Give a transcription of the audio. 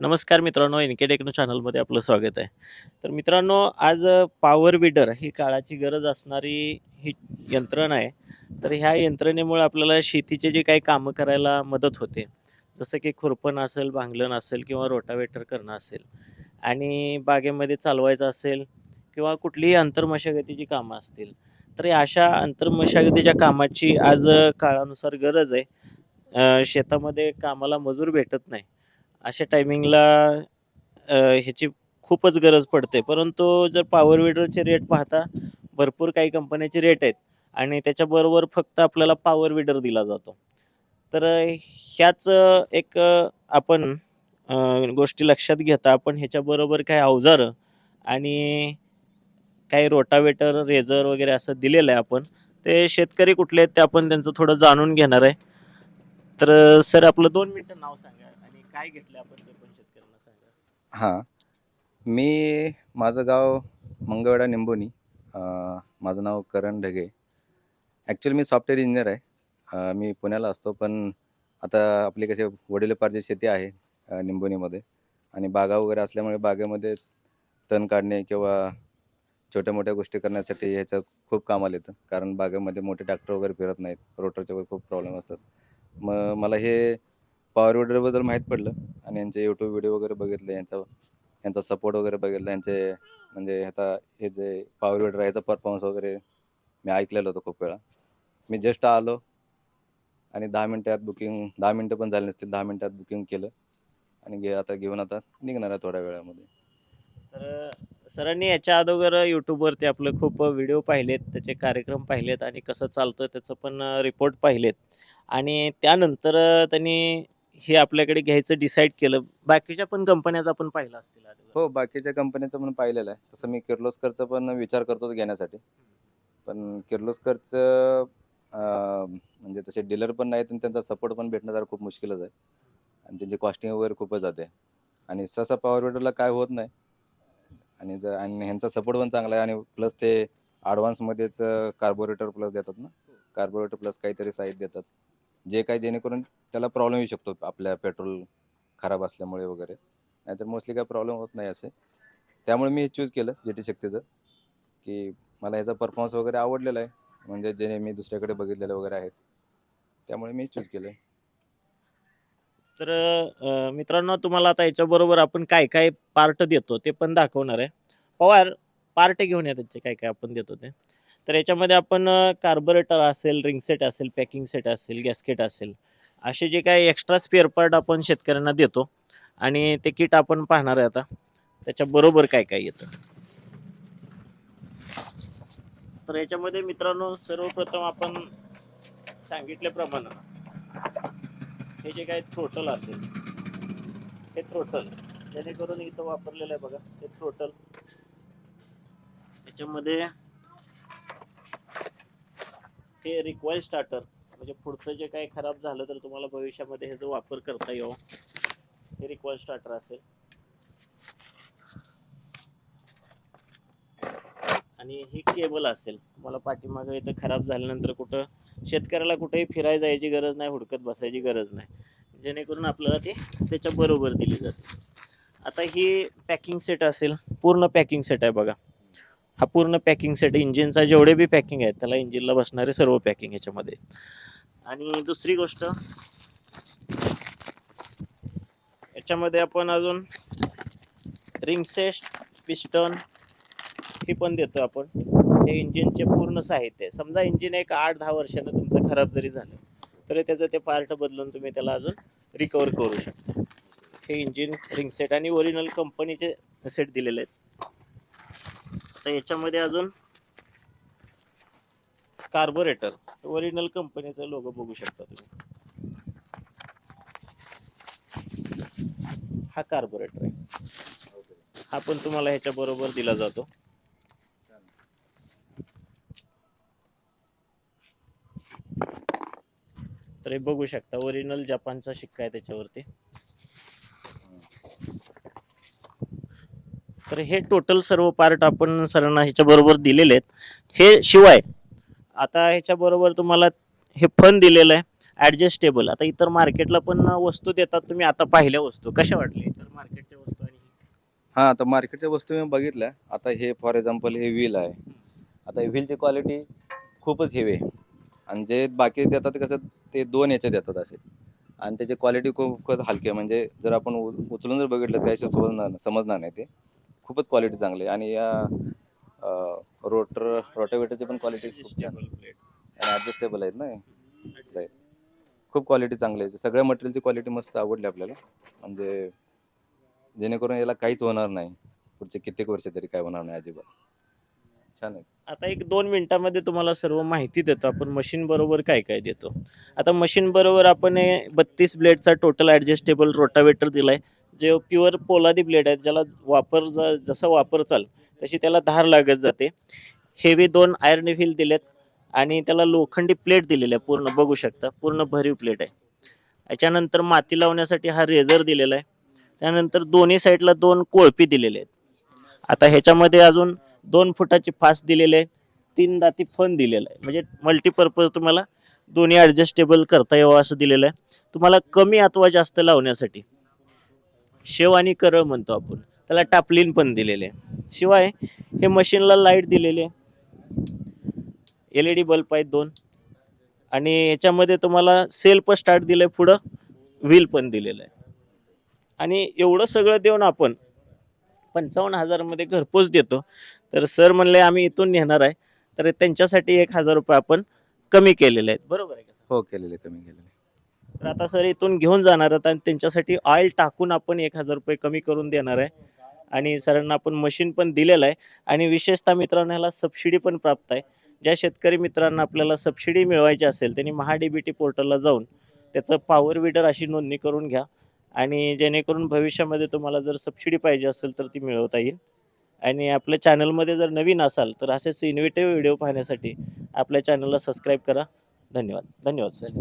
नमस्कार मित्रांनो N K techno चॅनलमध्ये आपलं स्वागत आहे. तर मित्रांनो आज पॉवर विडर ही काळाची गरज असणारी ही यंत्रणा आहे. तर ह्या यंत्रणेमुळे आपल्याला शेतीचे जे काही कामं करायला मदत होते जसं की खुरपण असेल भांगलन असेल किंवा रोटावेटर करणं असेल आणि बागेमध्ये चालवायचं असेल किंवा कुठलीही अंतर्मशागतीची कामं असतील तर अशा अंतर्मशागतीच्या कामाची आज काळानुसार गरज आहे. शेतामध्ये कामाला मजूर भेटत नाही. अशा टायमिंगला ह्याची खूपच गरज पडते. परंतु जर पॉवर विडरचे रेट पाहता भरपूर काही कंपन्याचे रेट आहेत आणि त्याच्याबरोबर फक्त आपल्याला पॉवर विडर दिला जातो. तर ह्याच एक आपण गोष्टी लक्षात घेता. आपण ह्याच्याबरोबर काही अवजारं आणि काही रोटावेटर रेझर वगैरे असं दिलेलं आहे आपण ते शेतकरी कुठले आहेत ते आपण त्यांचं थोडं जाणून घेणार आहे. तर सर आपलं दोन मिनटं नाव सांगा. काय घेतलं आपण ते पण शेतकऱ्यांना सांगा. हां. मी माझं गाव मंगळवेढा निंबोनी अं, माझं नाव करण ढगे. ॲक्च्युली मी सॉफ्टवेअर इंजिनियर आहे. अं, मी पुण्याला असतो पण आता आपली कसे वडिलोपार्जित शेती आहे अं, निंबोनीमध्ये आणि बागा वगैरे असल्यामुळे बागेमध्ये तण काढणे किंवा छोट्या मोठ्या गोष्टी करण्यासाठी ह्याचं खूप कामाला येतं. कारण बागेमध्ये मोठे ट्रॅक्टर वगैरे फिरत नाहीत. रोटरचे वगैरे खूप प्रॉब्लेम असतात. मग मला हे पॉवर विडरबद्दल माहीत पडलं. आणि यांचे यूट्यूब व्हिडिओ वगैरे बघितले यांचा यांचा सपोर्ट वगैरे बघितला यांचे म्हणजे ह्याचा हे जे पॉवर विडर ह्याचा परफॉर्मन्स वगैरे मी ऐकलेलं होतं खूप वेळा. मी जस्ट आलो आणि दहा मिनटात बुकिंग दहा मिनटं पण झाली नसतील दहा मिनटात बुकिंग केलं. आणि घे आता घेऊन आता निघणार आहे थोड्या वेळामध्ये. तर सरांनी याच्या अगोदर यूट्यूबवरती आपले खूप व्हिडिओ पाहिलेत त्याचे कार्यक्रम पाहिलेत आणि कसं चालतं त्याचं पण रिपोर्ट पाहिलेत. आणि त्यानंतर त्यांनी हे आपल्याकडे घ्यायचं डिसाईड केलं. बाकीच्या पण कंपन्याच आपण पाहिलं असतील. हो बाकीच्या कंपनीचं पण पाहिलेलं आहे. तसं मी किर्लोस्करचं पण विचार करतो घेण्यासाठी. पण किर्लोस्करचं अं, म्हणजे तसे डीलर पण नाहीत आणि त्यांचा सपोर्ट पण भेटणं जरा खूप मुश्किलच आहे. आणि त्यांची कॉस्टिंग वगैरे खूपच जाते. आणि सहसा पॉवर विडरला काय होत नाही. आणि जर आणि ह्यांचा सपोर्ट पण चांगला आहे आणि प्लस ते ॲडव्हान्समध्येच कार्बोरेटर प्लस देतात ना. कार्बोरेटर प्लस काहीतरी साईड देतात. जे काही जेणेकरून त्याला प्रॉब्लेम येऊ शकतो आपल्या पेट्रोल खराब असल्यामुळे वगैरे. नाहीतर मोस्टली काय प्रॉब्लेम होत नाही असे. त्यामुळे मी हे चूज केलं जे टी शक्तीचं की मला ह्याचा परफॉर्मन्स वगैरे आवडलेला आहे. म्हणजे जे मी दुसऱ्याकडे बघितलेलं वगैरे आहेत. त्यामुळे मी चूज केलं तर अ, मित्रांनो तुम्हाला आता याच्याबरोबर आपण काय काय पार्ट देतो ते पण दाखवणार आहे. पवार पार्ट घेऊन या त्याचे काय काय आपण देतो ते. तर याच्यामध्ये आपण कार्बोरेटर असेल रिंग सेट असेल पॅकिंग सेट असेल गॅसकेट असेल असे जे काही एक्स्ट्रा स्पेअर पार्ट आपण शेतकऱ्यांना देतो आणि ते किट आपण पाहणार आहे आता. त्याच्याबरोबर काय काय येतं. तर याच्यामध्ये मित्रांनो सर्वप्रथम आपण सांगितल्याप्रमाणे हे जे काही थ्रोटल असेल हे थ्रोटल जेणेकरून इथं वापरलेलं आहे बघा हे थ्रोटल याच्यामध्ये हे रिक्वायर स्टार्टर म्हणजे पुढचं जे काही खराब झालं तर तुम्हाला भविष्यामध्ये ह्याचा वापर करता येऊ. हे रिक्वायर स्टार्टर असेल. आणि ही केबल असेल. तुम्हाला पाठीमागं इथं खराब झाल्यानंतर कुठं शेतकऱ्याला कुठेही फिरायला जायची गरज नाही हुडकत बसायची गरज नाही. जेणेकरून आपल्याला ते त्याच्या बरोबर दिली जाते. आता ही पॅकिंग सेट असेल पूर्ण पॅकिंग सेट आहे बघा. हा पूर्ण पॅकिंग सेट इंजिनचा जेवढे बी पॅकिंग आहेत त्याला इंजिनला बसणारे सर्व पॅकिंग याच्यामध्ये. आणि दुसरी गोष्ट याच्यामध्ये आपण अजून रिंगसेस्ट पिस्टन हे पण देतो आपण. हे इंजिनचे पूर्ण साहित्य समजा इंजिन एक आठ दहा वर्षानं तुमचं खराब जरी झालं तरी त्याचं ते पार्ट बदलून तुम्ही त्याला अजून रिकवर करू शकता. हे इंजिन रिंगसेट आणि ओरिजिनल कंपनीचे सेट दिलेले आहेत. तर याच्यामध्ये अजून कार्बोरेटर ओरिजिनल कंपनीचा लोगो बघू शकता तुम्ही. हा कार्बोरेटर आहे. हा पण तुम्हाला ह्याच्या बरोबर दिला जातो. तर हे बघू शकता ओरिजिनल जपानचा शिक्का आहे त्याच्यावरती. तर हे टोटल सर्व पार्ट आपण सरांना ह्याच्याबरोबर दिलेले आहेत. हे शिवाय आता ह्याच्याबरोबर तुम्हाला हे फन दिलेलं आहे ॲडजस्टेबल आता इतर मार्केटला पण वस्तू देतात तुम्ही आता पाहिल्या वस्तू. कशा वाटल्या इतर मार्केटच्या वस्तू आणि हां? आता मार्केटच्या वस्तू मी बघितल्या. आता हे फॉर एक्झाम्पल हे व्हील आहे. आता व्हीलची क्वालिटी खूपच हेवी आहे. आणि जे बाकी देतात कसं ते दोन याचे देतात असे. आणि त्याची क्वालिटी खूपच हलकी आहे. म्हणजे जर आपण उ- उचलून जर बघितलं त्याशी समजणार समजणार नाही ते. खूपच क्वालिटी चांगली आहे. आणि या रोटर रोटावेटरची पण क्वालिटी खूप छान. आणि ॲडजस्टेबल आहेत ना हे. खूप क्वालिटी चांगली आहे. सगळ्या मटेरियलची क्वालिटी मस्त आवडली आपल्याला. म्हणजे जेणेकरून याला काहीच होणार नाही. पुढचे कित्येक वर्ष तरी काय होणार नाही अजिबात. छान आहे. आता एक दोन मिनिटामध्ये तुम्हाला सर्व माहिती देतो. आपण मशीन बरोबर काय काय देतो? आता मशीन बरोबर आपण बत्तीस ब्लेडचा टोटल ॲडजस्टेबल रोटावेटर दिलाय. जे प्युअर पोलादी ब्लेड आहेत ज्याला वापर ज जसा वापर चाल तशी त्याला धार लागत जाते. हेवी दोन आयर्न व्हील दिलेत आणि त्याला लोखंडी प्लेट दिलेली आहे पूर्ण. बघू शकता पूर्ण भरीव प्लेट आहे. याच्यानंतर माती लावण्यासाठी हा रेझर दिलेला आहे. त्यानंतर दोन्ही साईडला दोन कोळपी दिलेले आहेत. आता ह्याच्यामध्ये अजून दोन फुटाची फास दिलेले आहे. तीन दाती फन दिलेला आहे. म्हणजे मल्टीपर्पज तुम्हाला दोन्ही ॲडजस्टेबल करता यावं असं दिलेलं आहे. तुम्हाला कमी अथवा जास्त लावण्यासाठी शेव आणि करळ म्हणतो आपण. त्याला टापलीन पण दिलेले आहे. शिवाय हे मशीनला लाइट दिलेले एल ई डी बल्ब आहेत दोन. आणि याच्यामध्ये तुम्हाला सेल्फ स्टार्ट दिलं आहे पुढं. व्हील पण दिलेलं आहे. आणि एवढं सगळं देऊन आपण पंचावन्न हजारामध्ये घरपोच देतो. तर सर म्हणले आम्ही इथून नेणार आहे. तर त्यांच्यासाठी एक हजार रुपये आपण कमी केलेले आहेत. बरोबर आहे का? हो केलेले कमी केलेले. तर आता सर इथून घेऊन जाणार आहेत आणि त्यांच्यासाठी ऑइल टाकून आपण एक हजार रुपये कमी करून देणार आहे. आणि सरांना आपण मशीन पण दिलेलं आहे. आणि विशेषतः मित्रांनो ह्याला सबसिडी पण प्राप्त आहे. ज्या शेतकरी मित्रांना आपल्याला सबसिडी मिळवायची असेल त्यांनी महा डी बी टी पोर्टलला जाऊन त्याचं पॉवर विडर अशी नोंदणी करून घ्या. आणि जेणेकरून भविष्यामध्ये तुम्हाला जर सबसिडी पाहिजे असेल तर ती मिळवता येईल. आणि आपल्या चॅनलमध्ये जर नवीन असाल तर असेच इन्व्हेटिव्ह व्हिडिओ पाहण्यासाठी आपल्या चॅनलला सबस्क्राईब करा. धन्यवाद. धन्यवाद सर